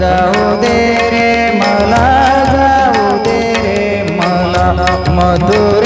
जाऊ दे रे मला जाऊ दे रे मला मधुर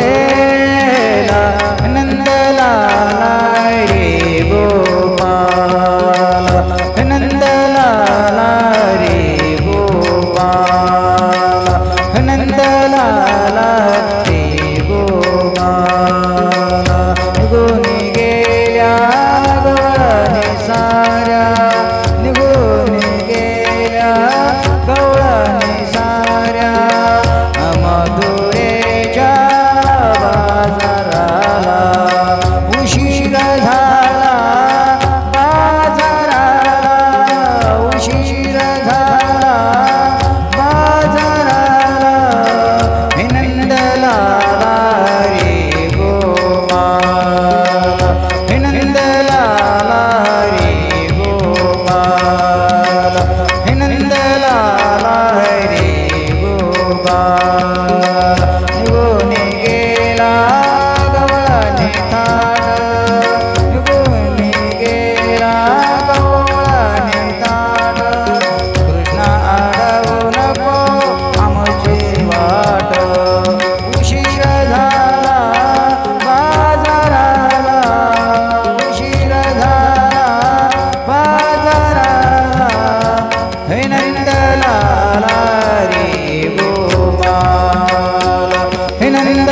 लाला रे गोपाल हे नंद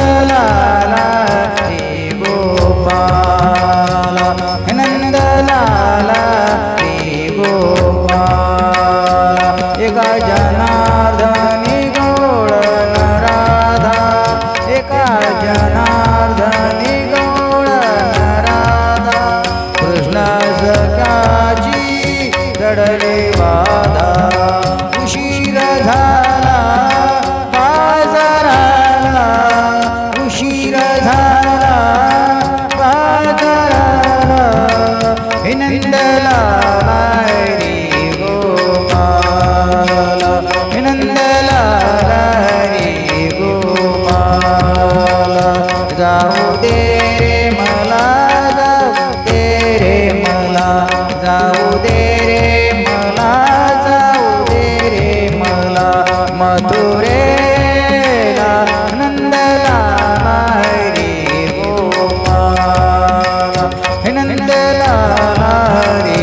നന്ദലാരി